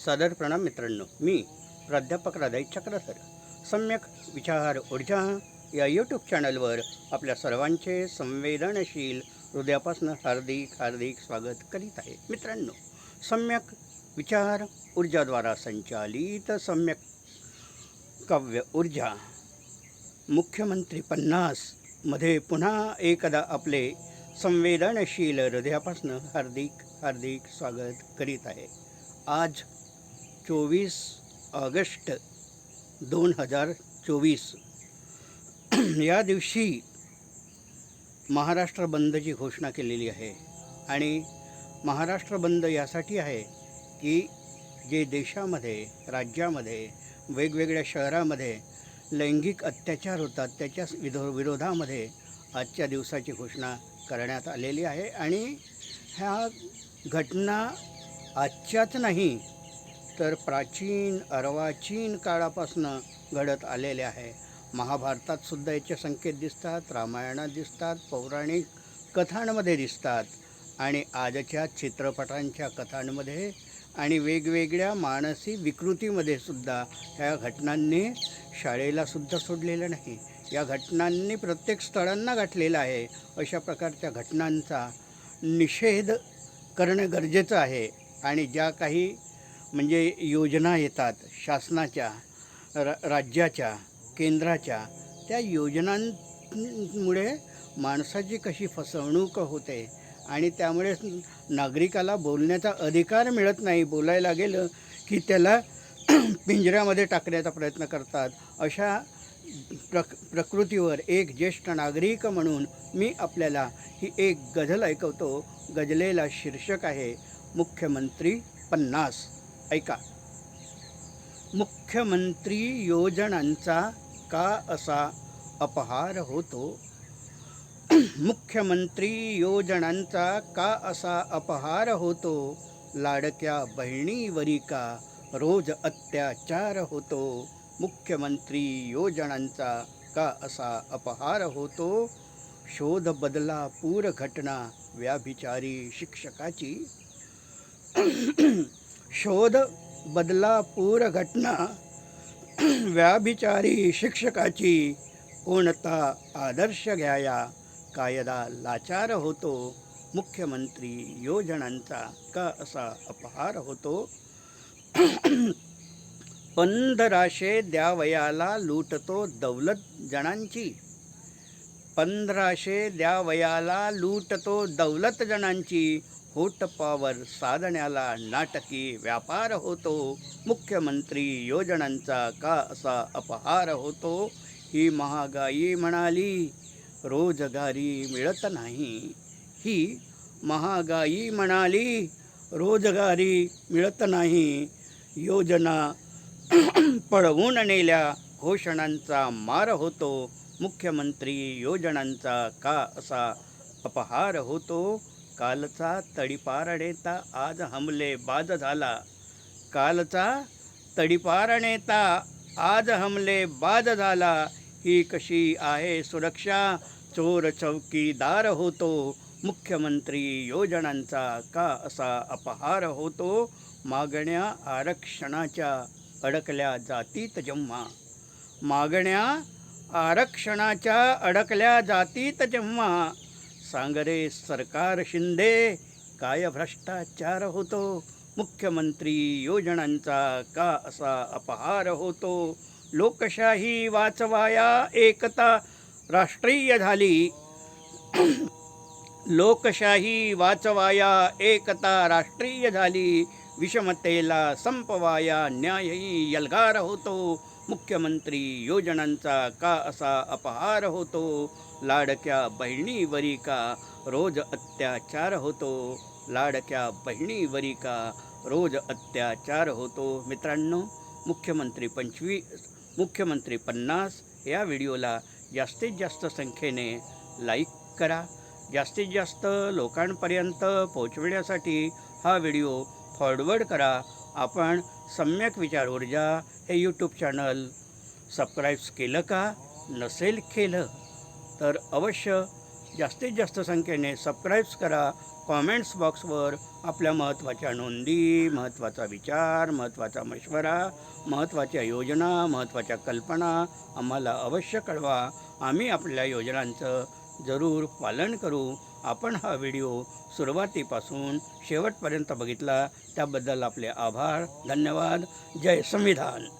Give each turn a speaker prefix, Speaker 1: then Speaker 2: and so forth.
Speaker 1: सादर प्रणाम मित्रांनो. मी प्राध्यापक राधाई चक्रसर सम्यक विचार ऊर्जा या यूट्यूब चॅनलवर आपल्या सर्वांचे संवेदनशील हृदयापासून हार्दिक हार्दिक स्वागत करीत आहे. मित्रांनो सम्यक विचार ऊर्जाद्वारा संचालित सम्यक काव्य ऊर्जा मुख्यमंत्री पन्नासमध्ये पुन्हा एकदा आपले संवेदनशील हृदयापासून हार्दिक हार्दिक स्वागत करीत आहे. आज चोवीस ऑगस्ट दोन हजार चोवीस. या दिवशी महाराष्ट्र बंदची घोषणा केलेली आहे आणि महाराष्ट्र बंद यासाठी आहे की जे देशामध्ये राज्यामध्ये वेगवेगळ्या शहरामध्ये लैंगिक अत्याचार होतात त्याच्या विधो विरोधामध्ये आजच्या दिवसाची घोषणा करण्यात आलेली आहे आणि ह्या घटना आजच्याच नाही तर प्राचीन अर्वाचीन काळापासून घडत आलेले आहे. महाभारतात सुद्धा याचे संकेत दिसतात रामायणात दिसतात पौराणिक कथांमध्ये दिसतात आणि आजच्या चित्रपटांच्या कथांमध्ये आणि वेगवेगळ्या मानसी विकृतीमध्ये सुद्धा ह्या घटनांनी शाळेला सुद्धा सोडलेलं नाही. या घटनांनी प्रत्येक स्थळांना गाठलेलं आहे. अशा प्रकारच्या घटनांचा निषेध करणं गरजेचं आहे आणि ज्या काही म्हणजे योजना येतात शासनाच्या र राज्याच्या केंद्राच्या त्या योजनांमुळे माणसाची कशी फसवणूक होते आणि त्यामुळे नागरिकाला बोलण्याचा अधिकार मिळत नाही बोलायला गेलं की त्याला पिंजऱ्यामध्ये टाकण्याचा प्रयत्न करतात. अशा प्रक प्रकृतीवर एक ज्येष्ठ नागरिक म्हणून मी आपल्याला ही एक गझल ऐकवतो. गजलेला शीर्षक आहे मुख्यमंत्री पन्नास. ऐका. मुख्यमंत्री योजनांचा का असा अपहार होतो? मुख्यमंत्री योजनांचा का असा अपहार होतो? लाडक्या बहिणीवरी का रोज अत्याचार होतो? मुख्यमंत्री योजनांचा का असा अपहार होतो? शोध बदला पूर घटना व्याभिचारी शिक्षकाची. शोध बदला पूर घटना व्याभिचारी शिक्षकाची कोणता आदर्श घ्याया? कायदा लाचार होतो मुख्यमंत्री योजनांचा का असा अपहार होतो? पंधराशे द्यावयाला लूटतो दौलत जणांची. पंधराशे द्यावयाला लूटतो दौलत जणांची. होटपावर साधण्याला नाटकी व्यापार होतो. मुख्यमंत्री योजनांचा का असा अपहार होतो? ही महागाई म्हणाली रोजगारी मिळत नाही. ही महागाई म्हणाली रोजगारी मिळत नाही. योजना पळवून नेल्या घोषणांचा मार होतो. मुख्यमंत्री योजनांचा का असा अपहार होतो? कालचा तडीपार नेता आज हमले बाद झाला. कालचा तडीपार नेता आज हमले बाद झाला. ही कशी आहे सुरक्षा? चोर चौकीदार होतो. मुख्यमंत्री योजनांचा का असा अपहार होतो? मागण्या आरक्षणाच्या अडकल्या जातीत जेव्हा. मागण्या आरक्षणाच्या अडकल्या जातीत जेव्हा. सांगरे सरकार शिंदे काय भ्रष्टाचार होतो? मुख्यमंत्री योजनांचा का असा अपहार होतो? लोकशाही वाचवाया एकता राष्ट्रीय झाली. लोकशाही वाचवाया एकता राष्ट्रीय झाली. विषमतेला संपवाया न्यायही यलगार होतो. मुख्यमंत्री योजनांचा का असा अपहार होतो? लाडक्या बहिणीवरी का रोज अत्याचार होतो? लाडक्या बहिणीवरी का रोज अत्याचार होतो? मित्रांनो मुख्यमंत्री पंचवीस मुख्यमंत्री पन्नास या व्हिडिओला जास्तीत जास्त संख्येने लाईक करा. जास्तीत जास्त लोकांपर्यंत पोहोचविण्यासाठी हा व्हिडिओ फॉरवर्ड करा. आपण सम्यक विचार ऊर्जा हे यूट्यूब चॅनल सबस्क्राईब्स केलं का नसेल केलं तर अवश्य जास्तीत जास्त संख्येने सबस्क्राईब्स करा. कॉमेंट्स बॉक्सवर आपल्या महत्त्वाच्या नोंदी महत्त्वाचा विचार महत्त्वाचा मशवरा महत्त्वाच्या योजना महत्त्वाच्या कल्पना आम्हाला अवश्य कळवा. आम्ही आपल्या योजनांचं जरूर पालन करू. आपण हा व्हिडिओ सुरुवातीपासून शेवटपर्यंत बघितला त्याबद्दल आपले आभार धन्यवाद. जय संविधान.